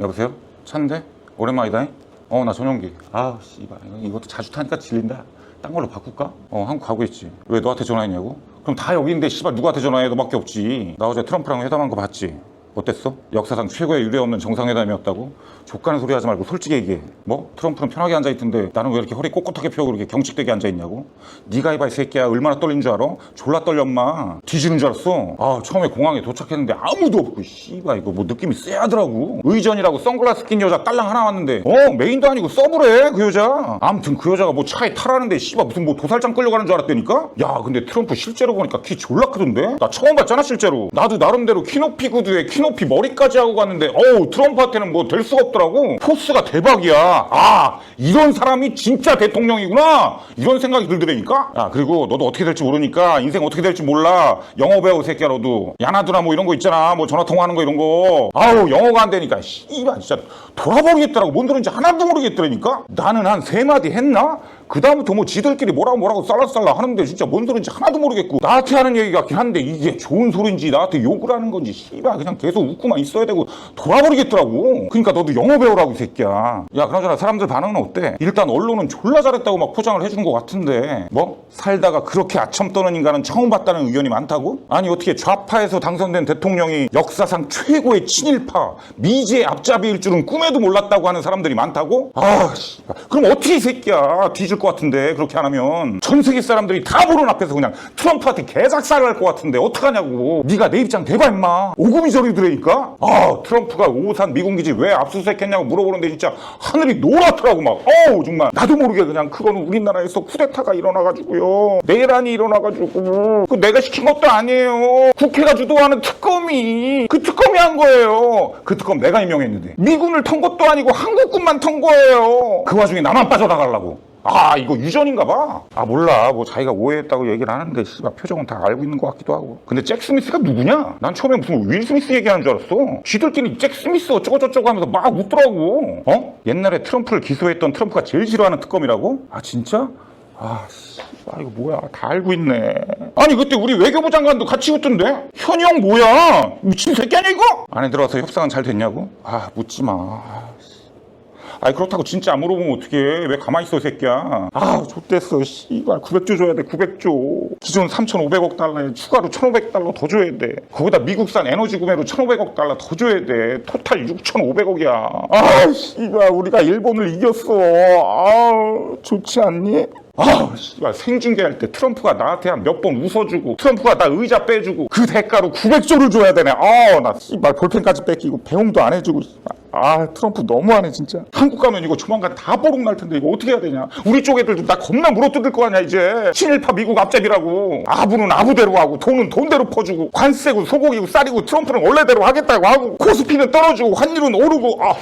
여보세요? 차인데? 오랜만이다. 어, 나 전용기. 아, 씨발. 이것도 자주 타니까 질린다. 딴 걸로 바꿀까? 어, 한국 가고 있지. 왜 너한테 전화했냐고? 그럼 다 여기인데, 씨발, 누구한테 전화해? 너밖에 없지. 나 어제 트럼프랑 회담한 거 봤지? 어땠어? 역사상 최고의 유례 없는 정상회담이었다고? 족가는 소리 하지 말고 솔직히 얘기해. 뭐? 트럼프는 편하게 앉아있던데 나는 왜 이렇게 허리 꼿꼿하게 펴고 그렇게 경직되게 앉아있냐고? 네가 해봐 이 새끼야 얼마나 떨린 줄 알아? 졸라 떨려 엄마 뒤지는 줄 알았어 아 처음에 공항에 도착했는데 아무도 없고 씨발 이거 뭐 느낌이 쎄하더라고 의전이라고 선글라스 낀 여자 딸랑 하나 왔는데 어 메인도 아니고 서브래 그 여자 아무튼 그 여자가 뭐 차에 타라는데 씨발 무슨 뭐 도살장 끌려가는 줄 알았다니까? 야 근데 트럼프 실제로 보니까 키 졸라 크던데? 나 처음 봤잖아 실제로 나도 나름대로 키높이 구두에 키높이 머리까지 하고 갔는데 어우 트럼프한테는 뭐 될 수가 없더라고. 포스가 대박이야. 아 이런 사람이 진짜 대통령이구나. 이런 생각이 들더라니까? 야 그리고 너도 어떻게 될지 모르니까 인생 어떻게 될지 몰라. 영어 배우 새끼야 너도. 야나두나 뭐 이런 거 있잖아. 뭐 전화 통화하는 거 이런 거. 아우 영어가 안 되니까. 씨발 진짜 돌아버리겠더라고. 뭔 들은지 하나도 모르겠더라니까? 나는 한 세 마디 했나? 그 다음부터 뭐 지들끼리 뭐라고 뭐라고 쌀라쌀라 하는데 진짜 뭔 들은지 하나도 모르겠고 나한테 하는 얘기 같긴 한데 이게 좋은 소리인지 나한테 욕을 하는 건지 씨발 그냥 계속 웃고만 있어야 되고 돌아버리겠더라고 그러니까 너도 영어 배우라고 이 새끼야 야 그나저나 사람들 반응은 어때? 일단 언론은 졸라 잘했다고 막 포장을 해준 것 같은데 뭐? 살다가 그렇게 아첨 떠는 인간은 처음 봤다는 의견이 많다고? 아니 어떻게 좌파에서 당선된 대통령이 역사상 최고의 친일파 미지의 앞잡이일 줄은 꿈에도 몰랐다고 하는 사람들이 많다고? 아 씨발. 그럼 어떻게 이 새끼야 뒤 질것 같은데 그렇게 안 하면. 전 세계 사람들이 다 보는 앞에서 그냥 트럼프한테 개작살을 할 것 같은데 어떡하냐고. 네가 내 입장 대봐 임마. 오금이 저리 들으니까. 아 트럼프가 오산 미군기지 왜 압수수색했냐고 물어보는데 진짜 하늘이 노랗더라고 막. 어우 정말. 나도 모르게 그냥 그거는 우리나라에서 쿠데타가 일어나가지고요. 내란이 일어나가지고. 그 내가 시킨 것도 아니에요. 국회가 주도하는 특검이. 그 특검이 한 거예요. 그 특검 내가 임명했는데. 미군을 턴 것도 아니고 한국군만 턴 거예요. 그 와중에 나만 빠져나가려고 아 이거 유전인가 봐. 아 몰라 뭐 자기가 오해했다고 얘기를 하는데 씨발 표정은 다 알고 있는 것 같기도 하고. 근데 잭 스미스가 누구냐? 난 처음에 무슨 윌 스미스 얘기하는 줄 알았어. 쥐들끼리 잭 스미스 어쩌고 저쩌고 하면서 막 웃더라고. 어? 옛날에 트럼프를 기소했던 트럼프가 제일 싫어하는 특검이라고? 아 진짜? 아, 씨발, 이거 뭐야. 다 알고 있네. 아니, 그때 우리 외교부 장관도 같이 웃던데? 현영 뭐야? 미친 새끼 아니야, 이거? 안에 들어와서 협상은 잘 됐냐고? 아, 묻지 마. 아니 그렇다고 진짜 안 물어보면 어떡해? 왜 가만히 있어 이 새끼야? 아 좆됐어 씨발. 900조 줘야 돼 900조. 기존 3,500억 달러에 추가로 1,500달러 더 줘야 돼. 거기다 미국산 에너지 구매로 1,500억 달러 더 줘야 돼. 토탈 6,500억이야. 아 씨발. 우리가 일본을 이겼어. 아 좋지 않니? 아, 씨발. 생중계할 때 트럼프가 나한테 한 몇 번 웃어주고 트럼프가 나 의자 빼주고 그 대가로 900조를 줘야 되네. 아, 나 씨발. 볼펜까지 뺏기고 배웅도 안 해주고. 씨발. 아, 트럼프 너무하네 진짜. 한국 가면 이거 조만간 다 뽀록 날 텐데 이거 어떻게 해야 되냐? 우리 쪽 애들도 나 겁나 물어뜯을 거 아니야 이제. 친일파 미국 앞잡이라고. 아부는 아부대로 하고 돈은 돈대로 퍼주고 관세고 소고기고 쌀이고 트럼프는 원래대로 하겠다고 하고 코스피는 떨어지고 환율은 오르고. 아.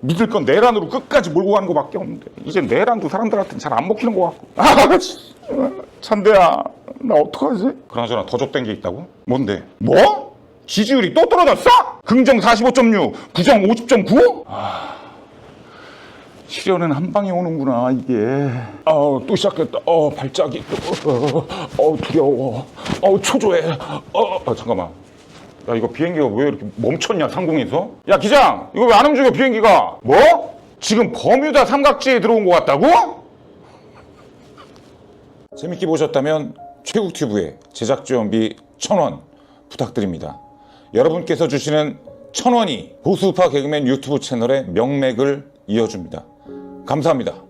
믿을 건 내란으로 끝까지 몰고 가는 거밖에 없는데 이제 내란도 사람들한테는 잘안 먹히는 거 같고 아 씨. 찬대야 나 어떡하지? 그나저나 더 족된 게 있다고? 뭔데? 뭐? 지지율이 또 떨어졌어? 긍정 45.6 부정 50.9? 아... 시련은 한 방에 오는구나 이게 어또 시작했다 어 발작이 어, 어, 어 두려워 어 초조해 어, 어 잠깐만 야 이거 비행기가 왜 이렇게 멈췄냐 상공에서? 야 기장 이거 왜 안 움직여 비행기가? 뭐? 지금 버뮤다 삼각지에 들어온 것 같다고? 재밌게 보셨다면 최국튜브에 제작 지원비 1000원 부탁드립니다. 여러분께서 주시는 1000원이 보수파 개그맨 유튜브 채널의 명맥을 이어줍니다. 감사합니다.